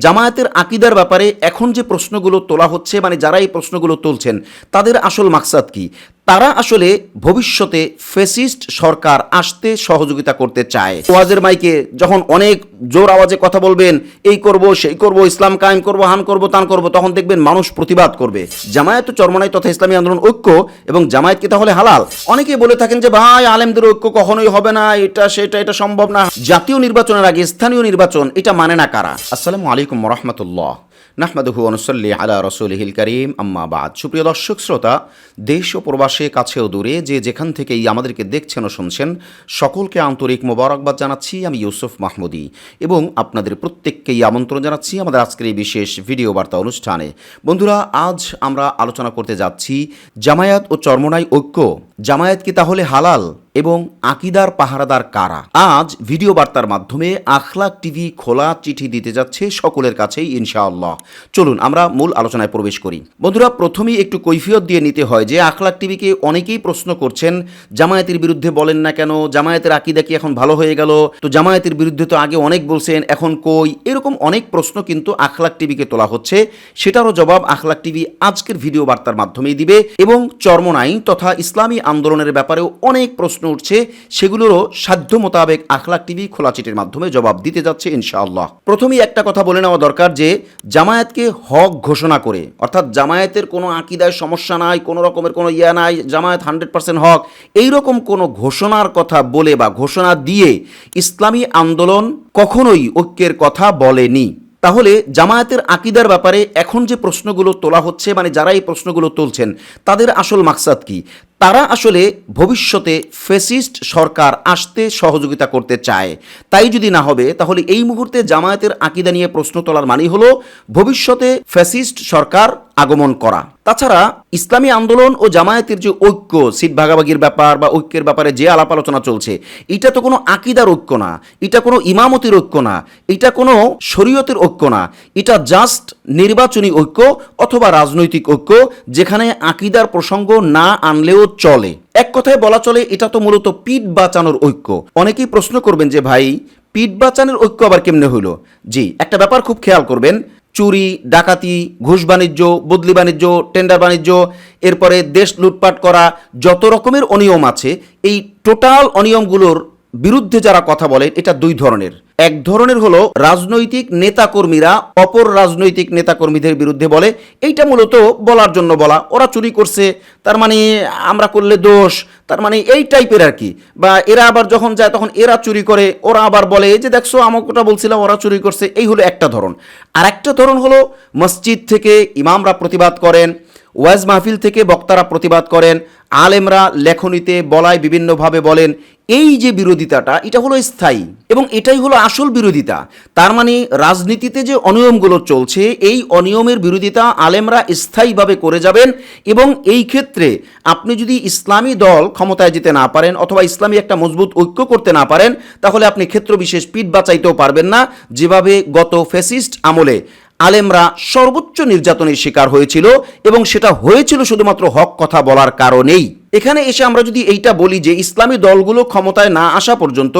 জামায়াতের আকিদার ব্যাপারে এখন যে প্রশ্নগুলো তোলা হচ্ছে মানে যারা এই প্রশ্নগুলো তুলছেন, তাদের আসল মাকসাদ কি? তারা আসলে ভবিষ্যতে ফেসিস্ট সরকার আসতে সহযোগিতা করতে চায়। ওয়াজের মাইকে যখন অনেক জোর আওয়াজে কথা বলবেন, এই করব, সেই করব, ইসলাম কায়েম করব, হান করব, তান করব, তখন দেখবেন মানুষ প্রতিবাদ করবে। জামায়াত চরমনাই তথা ইসলামী আন্দোলন ঐক্য এবং জামায়াত কি তাহলে হালাল। অনেকেই বলে থাকেন যে, ভাই, আলেমদের ঐক্য কখনোই হবে না, এটা, সেটা, এটা সম্ভব না। জাতীয় নির্বাচনের আগে স্থানীয় নির্বাচন, এটা মানে না কারা? আসসালামু আলাইকুম রহমতুল্লাহ। নাহমাদুহু অনুসল্লি আলা রসুলহিল করিম। আম্মা বাদ। সুপ্রিয় দর্শক, শ্রোতা, দেশ ও প্রবাসে, কাছেও দূরে যে যেখান থেকেই আমাদেরকে দেখছেন ও শুনছেন, সকলকে আন্তরিক মোবারকবাদ জানাচ্ছি আমি ইউসুফ মাহমুদি এবং আপনাদের প্রত্যেককেই আমন্ত্রণ জানাচ্ছি আমাদের আজকের এই বিশেষ ভিডিও বার্তা অনুষ্ঠানে। বন্ধুরা, আজ আমরা আলোচনা করতে যাচ্ছি জামায়াত ও চর্মনায় ঐক্য জামায়াত কি তাহলে হালাল এবং আকিদার পাহারাদার কারা? আজ ভিডিও বার্তার মাধ্যমে আখলাক টিভি খোলা চিঠি দিতে যাচ্ছে সকলের কাছেই, ইনশাআল্লাহ। চলুন, আমরা মূল আলোচনায় প্রবেশ করি। বন্ধুরা, প্রথমেই একটু কৈফিয়ত দিয়ে নিতে হয় যে আখলাক টিভিকে অনেকেই প্রশ্ন করছেন, জামায়াতের বিরুদ্ধে বলেন না কেন, জামায়াতের আকিদা কি এখন ভালো হয়ে গেল? তো জামায়াতের বিরুদ্ধে তো আগে অনেক বলছেন, এখন কই? এরকম অনেক প্রশ্ন কিন্তু আখলাক টিভিকে তোলা হচ্ছে। সেটারও জবাব আখলাক টিভি আজকের ভিডিও বার্তার মাধ্যমেই দিবে এবং চর্মনাই তথা ইসলামী আন্দোলনের ব্যাপারেও অনেক প্রশ্ন উঠছে। সেগুলোরও সাধ্য মোতাবেক আখলাক টিভি খোলা চিঠির মাধ্যমে জবাব দিতে যাচ্ছে ইনশাআল্লাহ। প্রথমেই একটা কথা বলে নেওয়া দরকার যে, জামায়াতকে হক ঘোষণা করে, অর্থাৎ জামায়াতের কোনো আকিদায় সমস্যা নাই, কোনো রকমের কোনো ইয়া নাই, জামায়াত হান্ড্রেড পার্সেন্ট হক, এইরকম কোনো ঘোষণার কথা বলে বা ঘোষণা দিয়ে ইসলামী আন্দোলন কখনোই ঐক্যের কথা বলেনি। তাহলে জামায়াতের আকিদার ব্যাপারে এখন যে প্রশ্নগুলো তোলা হচ্ছে মানে যারা এই প্রশ্নগুলো তুলছেন, তাদের আসল মাকসাদ কি? তারা আসলে ভবিষ্যতে ফেসিস্ট সরকার আসতে সহযোগিতা করতে চায়। তাই যদি না হবে, তাহলে এই মুহূর্তে জামায়াতের আকিদা নিয়ে প্রশ্ন তোলার মানেই হলো ভবিষ্যতে ফ্যাসিস্ট সরকার আগমন করা। তাছাড়া ইসলামী আন্দোলন ও জামায়াতের যে ঐক্য, সিট ভাগাভাগির ব্যাপার বা ঐক্যের ব্যাপারে যে আলাপ আলোচনা চলছে, এটা তো কোনো আকিদার ঐক্য না, এটা কোনো ইমামতির ঐক্য না, এটা কোনো শরীয়তের ঐক্য না, এটা জাস্ট নির্বাচনী ঐক্য অথবা রাজনৈতিক ঐক্য, যেখানে আকিদার প্রসঙ্গ না আনলেও চলে। এক কথায় বলা চলে, এটা তো মূলত পিঠ বাঁচানোর ঐক্য। অনেকেই প্রশ্ন করবেন যে, ভাই, পিঠ বাঁচানোর ঐক্য আবার কেমনে হইল? জি, একটা ব্যাপার খুব খেয়াল করবেন। চুরি, ডাকাতি, ঘুষ বাণিজ্য, বদলি বাণিজ্য, টেন্ডার বাণিজ্য, এরপরে দেশ লুটপাট করা, যত রকমের অনিয়ম আছে, এই টোটাল অনিয়মগুলোর বিরুদ্ধে যারা কথা বলেন এটা দুই ধরনের। এক ধরনের হলো রাজনৈতিক নেতাকর্মীরা অপর রাজনৈতিক নেতাকর্মীদের বিরুদ্ধে বলে, এইটা মূলত বলার জন্য বলা। ওরা চুরি করছে, তার মানে আমরা করলে দোষ, তার মানে এই টাইপের আর কি। বা এরা আবার যখন যায়, তখন এরা চুরি করে, ওরা আবার বলে, এই যে দেখছ আমাকে বলছিলাম, ওরা চুরি করছে। এই হলো একটা ধরন। আর একটা ধরন হলো মসজিদ থেকে ইমামরা প্রতিবাদ করেন, ওয়াজ মাহফিল থেকে বক্তারা প্রতিবাদ করেন, আলেমরা লেখনীতে বলায় বিভিন্নভাবে বলেন এই যে বিরোধিতাটা, এটা হলো স্থায়ী এবং এটাই হলো আসল বিরোধিতা। তার মানে রাজনীতিতে যে অনিয়মগুলো চলছে, এই অনিয়মের বিরোধিতা আলেমরা স্থায়ীভাবে করে যাবেন এবং এই ক্ষেত্রে আপনি যদি ইসলামী দল ক্ষমতায় যেতে না পারেন অথবা ইসলামী একটা মজবুত ঐক্য করতে না পারেন, তাহলে আপনি ক্ষেত্র বিশেষ পিঠ বাঁচাইতেও পারবেন না। যেভাবে গত ফেসিস্ট আমলে আলেমরা সর্বোচ্চ নির্যাতনের শিকার হয়েছিল এবং সেটা হয়েছিল শুধুমাত্র হক কথা বলার কারণেই। এখানে এসে আমরা যদি এইটা বলি যে ইসলামী দলগুলো ক্ষমতায় না আসা পর্যন্ত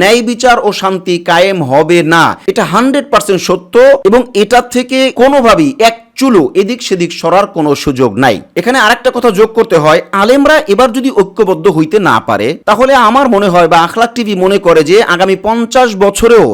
ন্যায় বিচার ও শান্তি কায়েম হবে না। এটা হান্ড্রেড পার্সেন্ট সত্য এবং এটার থেকে কোনোভাবেই এক চুলো এদিক সেদিক সরার কোনো সুযোগ নাই। এখানে আরেকটা কথা যোগ করতে হয়, আলেমরা এবার যদি ঐক্যবদ্ধ হইতে না পারে, তাহলে আমার মনে হয় বা আখলাক টিভি মনে করে যে আগামী পঞ্চাশ বছরেও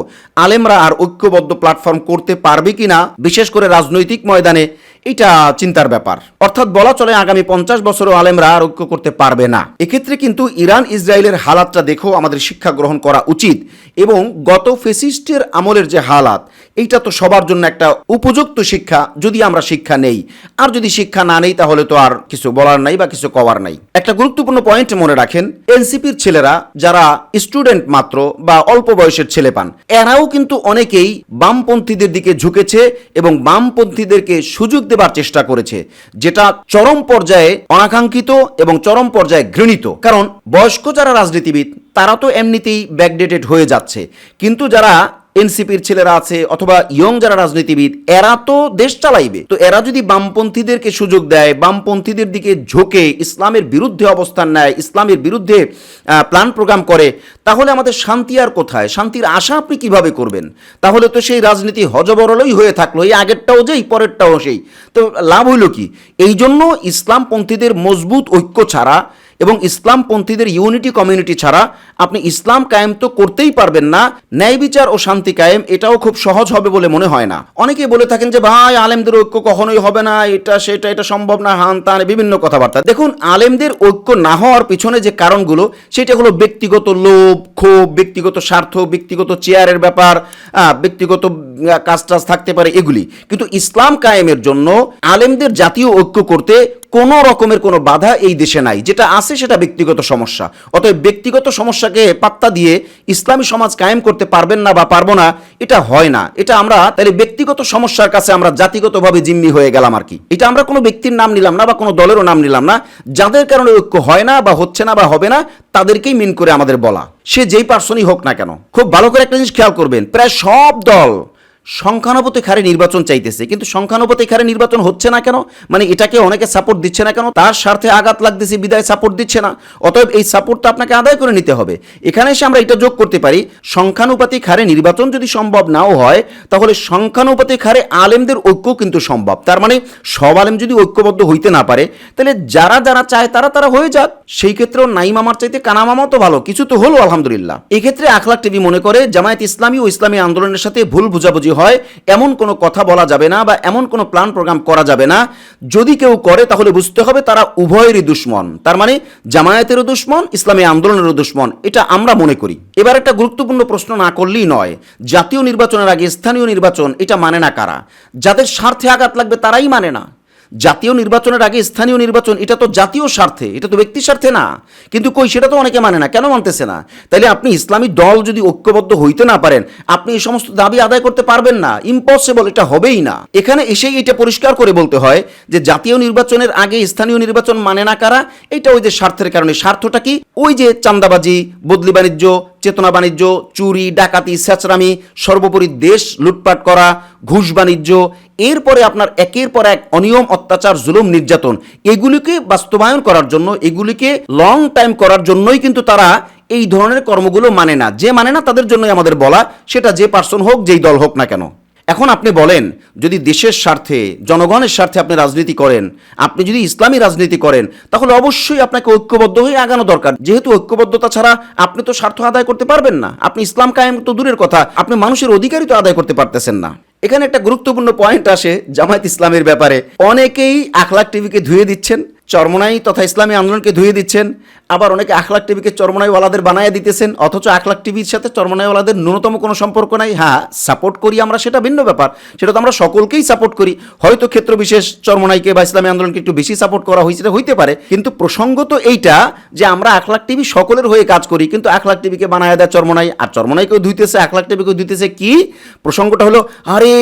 আলেমরা আর ঐক্যবদ্ধ প্ল্যাটফর্ম করতে পারবে কিনা, বিশেষ করে রাজনৈতিক ময়দানে। এটা চিন্তার ব্যাপার। অর্থাৎ বলা চলে আগামী পঞ্চাশ বছরও আলেমরা আর করতে পারবে না। এক্ষেত্রে কিন্তু ইরান, ইসরায়েলের হালাতটা দেখেও আমাদের শিক্ষা গ্রহণ করা উচিত এবং গত ফেসিস্টের আমলের যে হালাত, এইটা তো সবার জন্য একটা উপযুক্ত শিক্ষা যদি আমরা শিক্ষা নেই। আর যদি শিক্ষা না নেই, তাহলে তো আর কিছু বলার নাই বা কিছু কওয়ার নাই। একটা গুরুত্বপূর্ণ পয়েন্ট মনে রাখেন, এনসিপির ছেলেরা যারা স্টুডেন্ট মাত্র বা অল্প বয়সের ছেলে পান, এরাও কিন্তু অনেকেই বামপন্থীদের দিকে ঝুঁকেছে এবং বামপন্থীদেরকে সুযোগ দেবার চেষ্টা করেছে, যেটা চরম পর্যায়ে অনাকাঙ্ক্ষিত এবং চরম পর্যায়ে ঘৃণিত। কারণ বয়স্ক যারা রাজনীতিবিদ, তারা তো এমনিতেই ব্যাকডেটেড হয়ে যাচ্ছে। কিন্তু যারা এনসিপির ছেলেরা আছে অথবা ইয়ং যারা রাজনীতিবিদ, এরা তো দেশ চালাইবে। তো এরা যদি বামপন্থীদেরকে সুযোগ দেয়, বামপন্থীদের দিকে ঝোঁকে, ইসলামের বিরুদ্ধে অবস্থান নেয়, ইসলামের বিরুদ্ধে প্ল্যান প্রোগ্রাম করে, তাহলে আমাদের শান্তি আর কোথায়? শান্তির আশা আপনি কীভাবে করবেন? তাহলে তো সেই রাজনীতি হজবরলই হয়ে থাকল, এই আগেরটাও যেই, পরেরটাও সেই। তো লাভ হইল কি? এই জন্য ইসলামপন্থীদের মজবুত ঐক্য ছাড়া এবং ইসলামপন্থীদের ইউনিটি কমিউনিটি ছাড়া আপনি ইসলাম কায়েম তো করতেই পারবেন না, ন্যায় বিচার ও শান্তি কায়েম, এটাও খুব সহজ হবে বলে মনে হয় না। অনেকে বলে থাকেন যে, ভাই, আলেমদের ঐক্য কখনোই হবে না, এটা, সেটা, এটা সম্ভব না, হান, তান বিভিন্ন কথাবার্তা। দেখুন, আলেমদের ঐক্য না হওয়ার পিছনে যে কারণগুলো, সেটা হলো ব্যক্তিগত লোভ, ক্ষোভ, ব্যক্তিগত স্বার্থ, ব্যক্তিগত চেয়ারের ব্যাপার ব্যক্তিগত কাজ টাজ থাকতে পারে এগুলি। কিন্তু ইসলাম কায়েমের জন্য আলেমদের জাতীয় ঐক্য করতে কোনো রকমের কোনো বাধা এই দেশে নাই। যেটা আছে সেটা ব্যক্তিগত সমস্যা। অতএব ব্যক্তিগত সমস্যাকে পাত্তা দিয়ে ইসলামী সমাজ কায়েম করতে পারবেন না বা পারব না, এটা হয় না। এটা আমরা তাহলে ব্যক্তিগত সমস্যার কাছে আমরা জাতিগতভাবে জিম্মি হয়ে গেলাম আর কি। এটা আমরা কোনো ব্যক্তির নাম নিলাম না বা কোনো দলেরও নাম নিলাম না। যাদের কারণে ঐক্য হয় না বা হচ্ছে না বা হবে না, তাদেরকেই মিন করে আমাদের বলা। সে যেই পার্সনই হোক না কেন। খুব ভালো করে একটা জিনিস খেয়াল করবেন। প্রায় সব দল সংখ্যানুপাতিক হারে নির্বাচন চাইতেছে, কিন্তু সংখ্যানুপাতিক হারে নির্বাচন হচ্ছে না কেন? মানে এটাকে অনেকে সাপোর্ট দিচ্ছে না কেন? তার স্বার্থে আঘাত লাগতেছে, বিদায় সাপোর্ট দিচ্ছে না। অতএব এই সাপোর্টটা আপনাকে আদায় করে নিতে হবে। এখানে এসে আমরা এটা যোগ করতে পারি, সংখ্যানুপাতিক হারে নির্বাচন যদি সম্ভব নাও হয়, তাহলে সংখ্যানুপাতিক হারে আলেমদের ঐক্য কিন্তু সম্ভব। তার মানে সব আলেম যদি ঐক্যবদ্ধ হইতে না পারে, তাহলে যারা যারা চায় তারা তারা হয়ে যাক। সেই ক্ষেত্রেও নাই মামার চাইতে কানা মামাও তো ভালো, কিছু তো হলো, আলহামদুলিল্লাহ। এক্ষেত্রে আখলাক টিভি মনে করে, জামায়াত ইসলামী ও ইসলামী আন্দোলনের সাথে ভুল বুঝাবুঝি হয়, এমন কোনো কথা বলা যাবে না বা এমন কোনো প্ল্যান প্রোগ্রাম করা যাবে না। যদি কেউ করে, তাহলে বুঝতে হবে তারা উভয়েরই দুশ্মন। তার মানে জামায়াতেরও দুশ্মন, ইসলামী আন্দোলনেরও দুশ্মন, এটা আমরা মনে করি। এবার একটা গুরুত্বপূর্ণ প্রশ্ন না করলেই নয়, জাতীয় নির্বাচনের আগে স্থানীয় নির্বাচন, এটা মানে না কারা? যাদের স্বার্থে আঘাত লাগবে তারাই মানে না। জাতীয় নির্বাচনের আগে স্থানীয় নির্বাচন, এটা তো জাতীয় স্বার্থে, এটা তো ব্যক্তির স্বার্থে না। কিন্তু কই, সেটা তো অনেকে মানে না, কেন মানতেছে না? তাইলে আপনি ইসলামী দল যদি ঐক্যবদ্ধ হইতে না পারেন, আপনি এই সমস্ত দাবি আদায় করতে পারবেন না ইম্পসিবল এটা হবেই না। এখানে এসেই এটা পরিষ্কার করে বলতে হয় যে জাতীয় নির্বাচনের আগে স্থানীয় নির্বাচন মানে না কারা, এটা ওই যে স্বার্থের কারণে। স্বার্থটা কি? ওই যে চান্দাবাজি, বদলি বাণিজ্য, চেতনা বাণিজ্য, চুরি, ডাকাতি, স্যাচরামি, সর্বোপরি দেশ লুটপাট করা ঘুষ বাণিজ্য, এরপরে আপনার একের পর এক অনিয়ম, অত্যাচার, জুলুম, নির্যাতন, এগুলিকে বাস্তবায়ন করার জন্য, এগুলিকে লং টাইম করার জন্যই কিন্তু তারা এই ধরনের কর্মগুলো মানে না। যে মানে না, তাদের জন্যই আমাদের বলা, সেটা যে পার্সন হোক, যেই দল হোক না কেন। এখন আপনি বলেন, যদি দেশের স্বার্থে, জনগণের স্বার্থে আপনি রাজনীতি করেন, আপনি যদি ইসলামী রাজনীতি করেন, তাহলে অবশ্যই আপনাকে ঐক্যবদ্ধ হয়ে আগানো দরকার। যেহেতু ঐক্যবদ্ধতা ছাড়া আপনি তো স্বার্থ আদায় করতে পারবেন না। আপনি ইসলাম কায়েম তো দূরের কথা, আপনি মানুষের অধিকারই তো আদায় করতে পারতেছেন না। এখানে একটা গুরুত্বপূর্ণ পয়েন্ট আসে জামায়াত ইসলামের ব্যাপারে। অনেকেই আখলাক টিভিকে ধুয়ে দিচ্ছেন, চরমনাই তথা ইসলামী আন্দোলনকে ধুয়ে দিচ্ছেন আবার অনেকে আখলাক টিভিকে চরমনাইওয়ালাদের বানায় দিতেছেন, অথচ আখলাক টিভির সাথে চরমনাইওয়ালাদের ন্যূনতম কোনো সম্পর্ক নাই। হ্যাঁ সাপোর্ট করি আমরা, সেটা ভিন্ন ব্যাপার। সেটা তো আমরা সকলকেই সাপোর্ট করি। হয়তো ক্ষেত্র বিশেষ চরমনাইকে বা ইসলামী আন্দোলনকে একটু বেশি সাপোর্ট করা হয়েছে হইতে পারে। কিন্তু প্রসঙ্গ তো এইটা যে আমরা আখলাক টিভি সকলের হয়ে কাজ করি, কিন্তু আখলাক টিভিকে বানায় দেয় চরমনাই, আর চরমনাইকেও ধুইতেছে, আখলাক টিভিকেও ধুইতেছে কি? প্রসঙ্গটা হলো, আরে,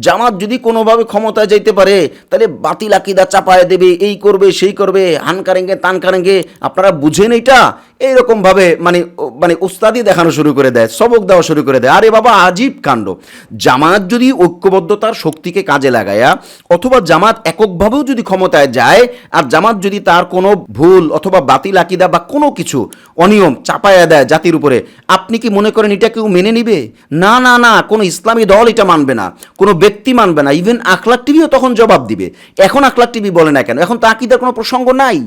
জামাত যদি কোনোভাবে ক্ষমতায় যাইতে পারে, তাহলে বাতিল আকিদা চাপায় দেবে, এই করবে, সেই করবে হান কারেঙ্গে তান কারেঙ্গে আপনারা বুঝেন এইটা এইরকম ভাবে মানে মানে উস্তাদি দেখানো শুরু করে দেয়, সবক দেওয়া শুরু করে দেয়। আরে বাবা, আজীব কাণ্ড। জামাত যদি ঐক্যবদ্ধতার শক্তিকে কাজে লাগায়া অথবা জামাত এককভাবেও যদি ক্ষমতায় যায়, আর জামাত যদি তার কোনো ভুল অথবা বাতিল আকিদা বা কোনো কিছু অনিয়ম চাপায়া দেয় জাতির উপরে, আপনি কি মনে করেন এটা কেউ মেনে নিবে? না না না, কোনো ইসলামী দল এটা মানবে না, কোনো ব্যক্তি মানবে না। ইভেন আখলাক টিভিও তখন জবাব দিবে। এখন আখলাক টিভি বলে না কেন? এখন তো আকিদার কোনো প্রসঙ্গ নাই।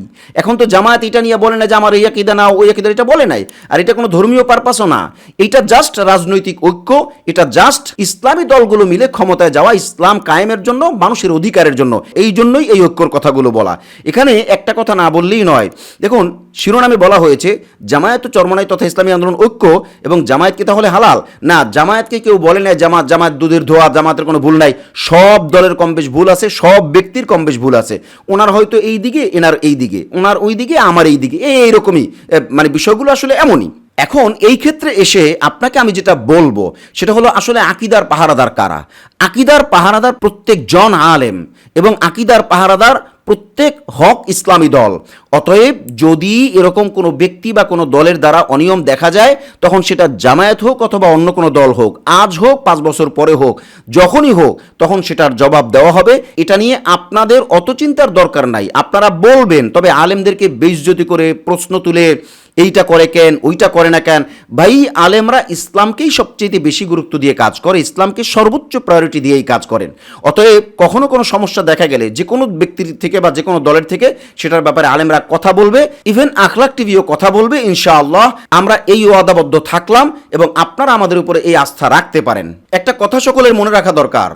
এখন তো জামায়াত এটা নিয়ে বলে না যে, আমার এই আকিদা না ওই আকিদা এটা বলে নাই। আর এটা কোনো ধর্মীয় পারপাসও না। এটা জাস্ট রাজনৈতিক ঐক্য, এটা জাস্ট ইসলামী দলগুলো মিলে ক্ষমতায় যাওয়া, ইসলাম কায়েমের জন্য, মানুষের অধিকারের জন্য। এই জন্যই এই ঐক্যর কথাগুলো বলা। এখানে একটা কথা না বললেই নয়। দেখুন, শিরোনামে বলা হয়েছে, জামায়াত চরমনাই তথা ইসলামী আন্দোলন ঐক্য এবং জামায়াত কি তাহলে হালাল? না, জামায়াতকে কেউ বলে না জামাত জামায়াত দুধের ধোয়া জামাতের কোনো ভুল নাই। সব দলের কম বেশ ভুল আছে, সব ব্যক্তির কম বেশ ভুল আছে। ওনার হয়তো এই দিকে, এনার এই দিকে, ওনার ওই দিকে, আমার এই দিকে এই এইরকমই মানে বিষয়গুলো আসলে এমনই। এখন এই ক্ষেত্রে এসে আপনাকে আমি যেটা বলব, সেটা হলো আসলে আকিদার পাহারাদার কারা? আকিদার পাহারাদার প্রত্যেক জন আলেম এবং আকিদার পাহারাদার প্রত্যেক হক ইসলামী দল। অতএব যদি এরকম কোনো ব্যক্তি বা কোনো দলের দ্বারা অনিয়ম দেখা যায়, তখন সেটা জামায়াত হোক অথবা অন্য কোনো দল হোক, আজ হোক, পাঁচ বছর পরে হোক, যখনই হোক, তখন সেটার জবাব দেওয়া হবে। এটা নিয়ে আপনাদের অত চিন্তার দরকার নাই। আপনারা বলবেন, তবে আলেমদেরকে বেইজ্জতি করে প্রশ্ন তুলে এইটা করে কেন, ওইটা করে না কেন? ভাই, আলেমরা ইসলামকেই সবচেয়ে বেশি গুরুত্ব দিয়ে কাজ করে, ইসলামকে সর্বোচ্চ প্রায়োরিটি দিয়েই কাজ করেন। অতএব কখনো কোনো সমস্যা দেখা গেলে, যে কোনো ব্যক্তির থেকে বা যে কোনো দলের থেকে সেটার ব্যাপারে আলেমরা কথা বলবে ইভেন আখলাক টিভিও কথা বলবে, ইনশাআল্লাহ আমরা এই ওয়াদাবদ্ধ থাকলাম এবং আপনারা আমাদের উপরে এই আস্থা রাখতে পারেন। একটা কথা সকলের মনে রাখা দরকার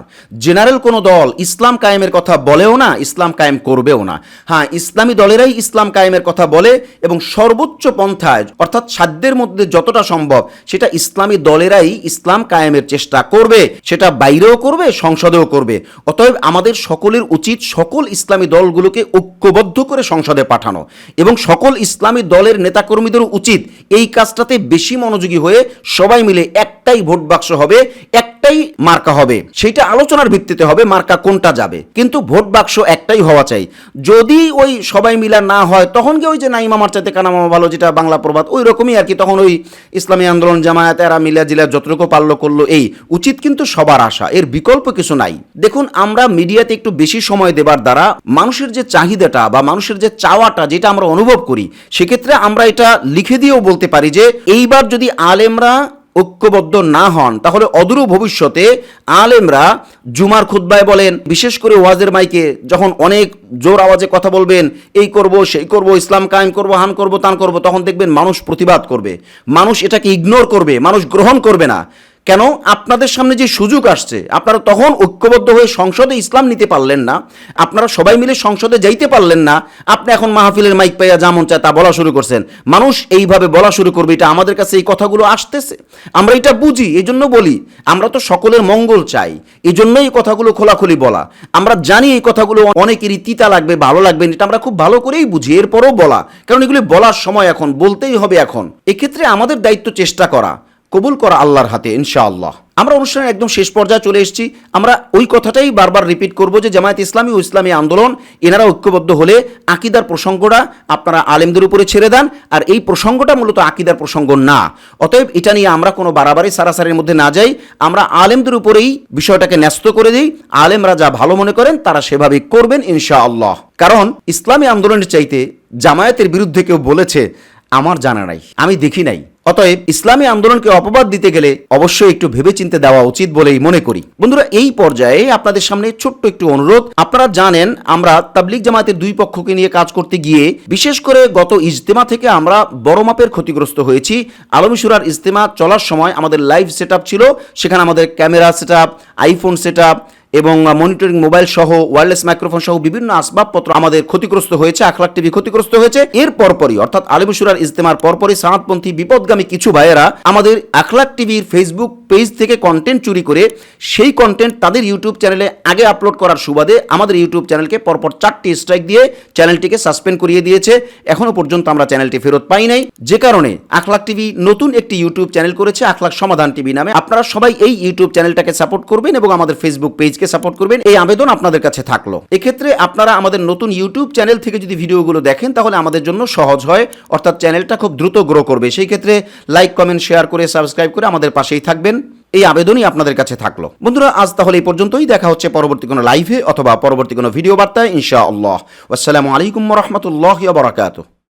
জেনারেল কোনো দল ইসলাম কায়েমের কথা বলেও না, ইসলাম কায়েম করবেও না। হ্যাঁ ইসলামী দলেরাই ইসলাম কায়েমের কথা বলে এবং সর্বোচ্চ পন্থায়, অর্থাৎ সাধ্যের মধ্যে যতটা সম্ভব, সেটা ইসলামী দলেরাই ইসলাম কায়েমের চেষ্টা করবে, সেটা বাইরেও করবে, সংসদেও করবে। অতএব আমাদের সকলের উচিত সকল ইসলামী দলগুলোকে ঐক্যবদ্ধ করে সংসদে পাঠানো। এবং সকল ইসলামী দলের নেতাকর্মীদেরও উচিত এই কাজটাতে বেশি মনোযোগী হয়ে সবাই মিলে একটাই ভোট বাক্স হবে একটাই মার্কা হবে। সেটা আলোচনার ভিত্তিতে হবে মার্কা কোনটা যাবে। কিন্তু ভোট বাক্স একটাই হওয়া চাই। যদি ওই সবাই মিলা না হয়, তখন কি ওই যে নাই মামার চাইতে কানা ভালো, যেটা বাংলা প্রবাদ, ওই রকমই আর কি। তখন ওই ইসলামী আন্দোলন, জামায়াত, এরা মিলা জিলা যতটুকু পারল করল, এই উচিত কিন্তু সবার আশা। এর বিকল্প কিছু নাই। দেখুন, আমরা মিডিয়াতে একটু বেশি সময় দেবার দ্বারা মানুষের যে চাহিদাটা বা মানুষের যে চাওয়াটা যেটা আমরা অনুভব করি, সেক্ষেত্রে আমরা এটা লিখে দিয়েও বলতে পারি যে, এইবার যদি আলেমরা ঐক্যবদ্ধ না হন, তাহলে অদূর ভবিষ্যতে আলেমরা জুমার খুদ্বায় বলেন, বিশেষ করে ওয়াজের মাইকে যখন অনেক জোর আওয়াজে কথা বলবেন, এই করব, সেই করব, ইসলাম কায়েম করব, হান করব, তান করব, তখন দেখবেন মানুষ প্রতিবাদ করবে। মানুষ এটাকে ইগনোর করবে, মানুষ গ্রহণ করবে না। কেন? আপনাদের সামনে যে সুযোগ আসছে, আপনারা তখন ঐক্যবদ্ধ হয়ে সংসদে ইসলাম নিতে পারলেন না, আপনারা সবাই মিলে সংসদে যাইতে পারলেন না, আপনি এখন মাহফিলের মাইক পাইয়া যেমন চায় তা বলা শুরু করছেন। মানুষ এইভাবে বলা শুরু করবে, এটা আমাদের কাছে এই কথাগুলো আসতেছে। আমরা এটা বুঝি এই জন্য বলি, আমরা তো সকলের মঙ্গল চাই এই জন্যই এই কথাগুলো খোলাখুলি বলা। আমরা জানি এই কথাগুলো অনেকেরই তিতা লাগবে, ভালো লাগবে এটা আমরা খুব ভালো করেই বুঝি, এরপরও বলা। কারণ এগুলি বলার সময় এখন, বলতেই হবে এখন। এক্ষেত্রে আমাদের দায়িত্ব চেষ্টা করা। কবুল করা আল্লাহর হাতে, ইনশাআল্লাহ। আমরা অনুষ্ঠানের একদম শেষ পর্যায়ে চলে এসেছি। আমরা ওই কথাটাই বারবার রিপিট করব যে জামায়াত ইসলামী ও ইসলামী আন্দোলন, এনারা ঐক্যবদ্ধ হলে আকিদার প্রসঙ্গটা আপনারা আলেমদের উপরে ছেড়ে দেন, আর এই প্রসঙ্গটা মূলত আকিদার প্রসঙ্গ না। অতএব এটা নিয়ে আমরা কোনো বাড়াবাড়ি, সারাসারির মধ্যে না যাই। আমরা আলেমদের উপরেই বিষয়টাকে ন্যস্ত করে দিই। আলেমরা যা ভালো মনে করেন, তারা সেভাবেই করবেন, ইনশাআল্লাহ। কারণ ইসলামী আন্দোলনের চাইতে জামায়াতের বিরুদ্ধে কেউ বলেছে, আমার জানা নাই, আমি দেখি নাই। অতএব ইসলামী আন্দোলনকে অপবাদ দিতে গেলে অবশ্যই একটু ভেবেচিন্তে দেওয়া উচিত বলেই মনে করি। বন্ধুরা, এই পর্যায়ে আপনাদের সামনে ছোট্ট একটু অনুরোধ। আপনারা জানেন, আমরা তাবলিক জামাতের দুই পক্ষকে নিয়ে কাজ করতে গিয়ে বিশেষ করে গত ইজতেমা থেকে আমরা বড় মাপের ক্ষতিগ্রস্ত হয়েছি। আলমিসুরার ইজতেমা চলার সময় আমাদের লাইভ সেট ছিল, সেখানে আমাদের ক্যামেরা সেট আইফোন সেট এবং মনিটরিং মোবাইল সহ ওয়্যারলেস মাইক্রোফোন সহ বিভিন্ন আসবাবপত্র আমাদের ক্ষতিগ্রস্ত হয়েছে আখলাক টিভি ক্ষতিগ্রস্ত হয়েছে। এর পরপরই, অর্থাৎ আলিমুসুরার ইজতেমার পরপরই সানাতপন্থী বিপদগামী কিছু ভাইয়েরা আমাদের আখলাক টিভির ফেসবুক পেজ থেকে কন্টেন্ট চুরি করে, সেই কন্টেন্ট তাদের ইউটিউব চ্যানেলে আগে আপলোড করার সুবাদে আমাদের ইউটিউব চ্যানেলকে পরপর চারটি স্ট্রাইক দিয়ে চ্যানেলটিকে সাসপেন্ড করিয়ে দিয়েছে। এখনও পর্যন্ত আমরা চ্যানেলটি ফেরত পাই নাই। যে কারণে আখলাক টিভি নতুন একটি ইউটিউব চ্যানেল করেছে আখলাক সমাধান টিভি নামে। আপনারা সবাই এই ইউটিউব চ্যানেলটাকে সাপোর্ট করবেন এবং আমাদের ফেসবুক পেজকে সাপোর্ট করবেন, এই আবেদন আপনাদের কাছে থাকল। এক্ষেত্রে আপনারা আমাদের নতুন ইউটিউব চ্যানেল থেকে যদি ভিডিওগুলো দেখেন, তাহলে আমাদের জন্য সহজ হয়। অর্থাৎ চ্যানেলটা খুব দ্রুত গ্রো করবে। সেই ক্ষেত্রে লাইক কমেন্ট শেয়ার করে সাবস্ক্রাইব করে আমাদের পাশেই থাকবেন। এই আবেদনই আপনাদের কাছে থাকল। বন্ধুরা, আজ তাহলে এই পর্যন্তই। দেখা হচ্ছে পরবর্তী কোনো লাইভে অথবা পরবর্তী কোনো ভিডিও বার্তায়, ইনশাআল্লাহ। আসসালামু আলাইকুম রহমতুল্লাহ বারাকাতুহ।